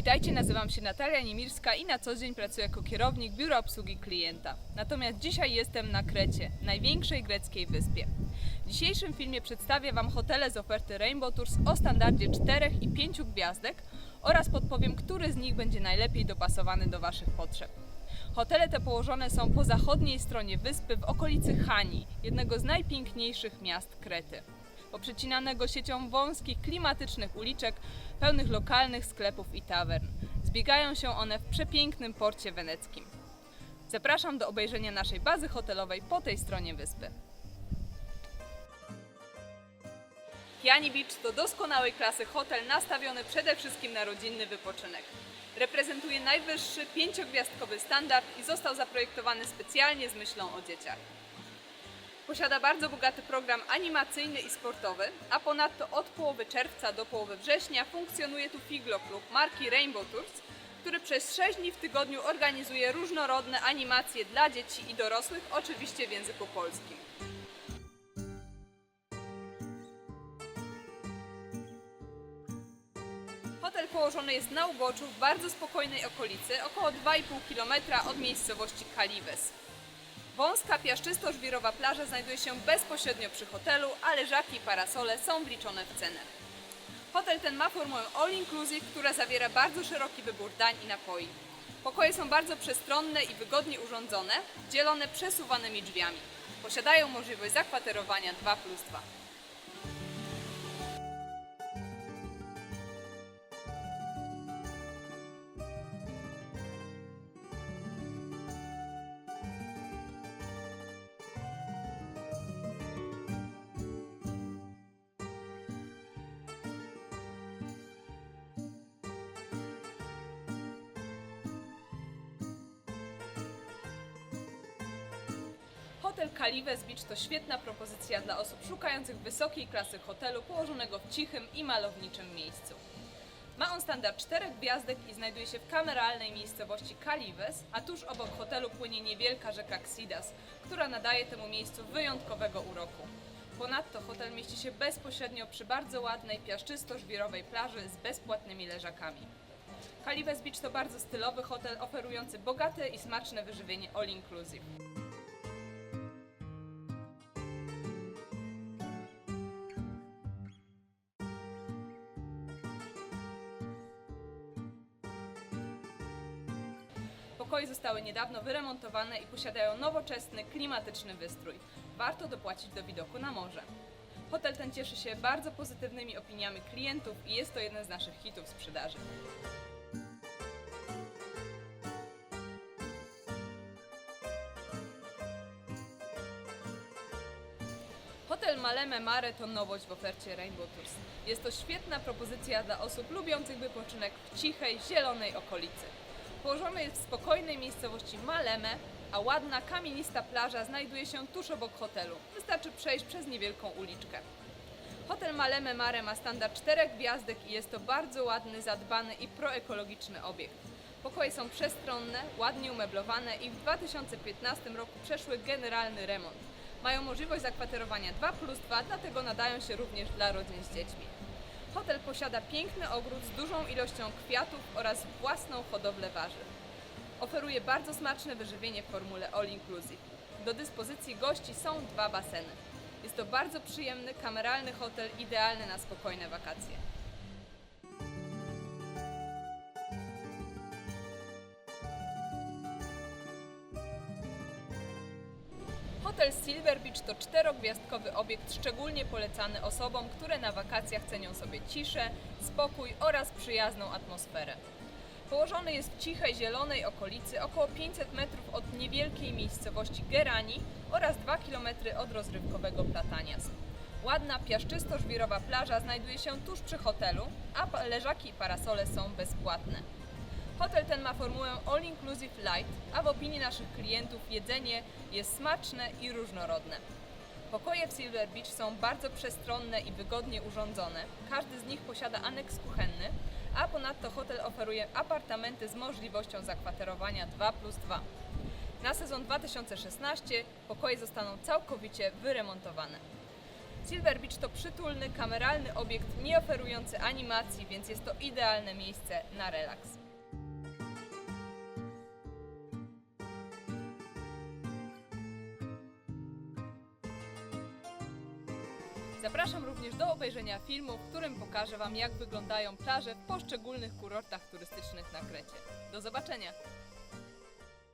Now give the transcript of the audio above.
Witajcie, nazywam się Natalia Niemirska i na co dzień pracuję jako kierownik biura obsługi klienta. Natomiast dzisiaj jestem na Krecie, największej greckiej wyspie. W dzisiejszym filmie przedstawię Wam hotele z oferty Rainbow Tours o standardzie 4 i 5 gwiazdek oraz podpowiem, który z nich będzie najlepiej dopasowany do Waszych potrzeb. Hotele te położone są po zachodniej stronie wyspy w okolicy Chani, jednego z najpiękniejszych miast Krety. Poprzecinanego siecią wąskich, klimatycznych uliczek, pełnych lokalnych sklepów i tawern. Zbiegają się one w przepięknym porcie weneckim. Zapraszam do obejrzenia naszej bazy hotelowej po tej stronie wyspy. Kiani Beach to doskonałej klasy hotel nastawiony przede wszystkim na rodzinny wypoczynek. Reprezentuje najwyższy pięciogwiazdkowy standard i został zaprojektowany specjalnie z myślą o dzieciach. Posiada bardzo bogaty program animacyjny i sportowy, a ponadto od połowy czerwca do połowy września funkcjonuje tu Figlo Club marki Rainbow Tours, który przez 6 dni w tygodniu organizuje różnorodne animacje dla dzieci i dorosłych, oczywiście w języku polskim. Hotel położony jest na uboczu w bardzo spokojnej okolicy, około 2,5 km od miejscowości Kalives. Wąska, piaszczysto-żwirowa plaża znajduje się bezpośrednio przy hotelu, a leżaki i parasole są wliczone w cenę. Hotel ten ma formułę all inclusive, która zawiera bardzo szeroki wybór dań i napoi. Pokoje są bardzo przestronne i wygodnie urządzone, dzielone przesuwanymi drzwiami. Posiadają możliwość zakwaterowania 2 plus 2. Hotel Kalives Beach to świetna propozycja dla osób szukających wysokiej klasy hotelu położonego w cichym i malowniczym miejscu. Ma on standard 4 gwiazdek i znajduje się w kameralnej miejscowości Kalives, a tuż obok hotelu płynie niewielka rzeka Xidas, która nadaje temu miejscu wyjątkowego uroku. Ponadto hotel mieści się bezpośrednio przy bardzo ładnej, piaszczysto-żwirowej plaży z bezpłatnymi leżakami. Kalives Beach to bardzo stylowy hotel oferujący bogate i smaczne wyżywienie all inclusive. Pokoje zostały niedawno wyremontowane i posiadają nowoczesny, klimatyczny wystrój. Warto dopłacić do widoku na morze. Hotel ten cieszy się bardzo pozytywnymi opiniami klientów i jest to jeden z naszych hitów sprzedaży. Hotel Maleme Mare to nowość w ofercie Rainbow Tours. Jest to świetna propozycja dla osób lubiących wypoczynek w cichej, zielonej okolicy. Położony jest w spokojnej miejscowości Maleme, a ładna, kamienista plaża znajduje się tuż obok hotelu. Wystarczy przejść przez niewielką uliczkę. Hotel Maleme Mare ma standard 4 gwiazdek i jest to bardzo ładny, zadbany i proekologiczny obiekt. Pokoje są przestronne, ładnie umeblowane i w 2015 roku przeszły generalny remont. Mają możliwość zakwaterowania 2 plus 2, dlatego nadają się również dla rodzin z dziećmi. Hotel posiada piękny ogród z dużą ilością kwiatów oraz własną hodowlę warzyw. Oferuje bardzo smaczne wyżywienie w formule all inclusive. Do dyspozycji gości są dwa baseny. Jest to bardzo przyjemny, kameralny hotel, idealny na spokojne wakacje. Hotel Silver Beach to czterogwiazdkowy obiekt szczególnie polecany osobom, które na wakacjach cenią sobie ciszę, spokój oraz przyjazną atmosferę. Położony jest w cichej, zielonej okolicy około 500 metrów od niewielkiej miejscowości Gerani oraz 2 km od rozrywkowego Platanias. Ładna, piaszczysto-żwirowa plaża znajduje się tuż przy hotelu, a leżaki i parasole są bezpłatne. Hotel ten ma formułę All Inclusive Light, a w opinii naszych klientów jedzenie jest smaczne i różnorodne. Pokoje w Silver Beach są bardzo przestronne i wygodnie urządzone. Każdy z nich posiada aneks kuchenny, a ponadto hotel oferuje apartamenty z możliwością zakwaterowania 2 plus 2. Na sezon 2016 pokoje zostaną całkowicie wyremontowane. Silver Beach to przytulny, kameralny obiekt nie oferujący animacji, więc jest to idealne miejsce na relaks. Zapraszam również do obejrzenia filmu, w którym pokażę Wam jak wyglądają plaże w poszczególnych kurortach turystycznych na Krecie. Do zobaczenia!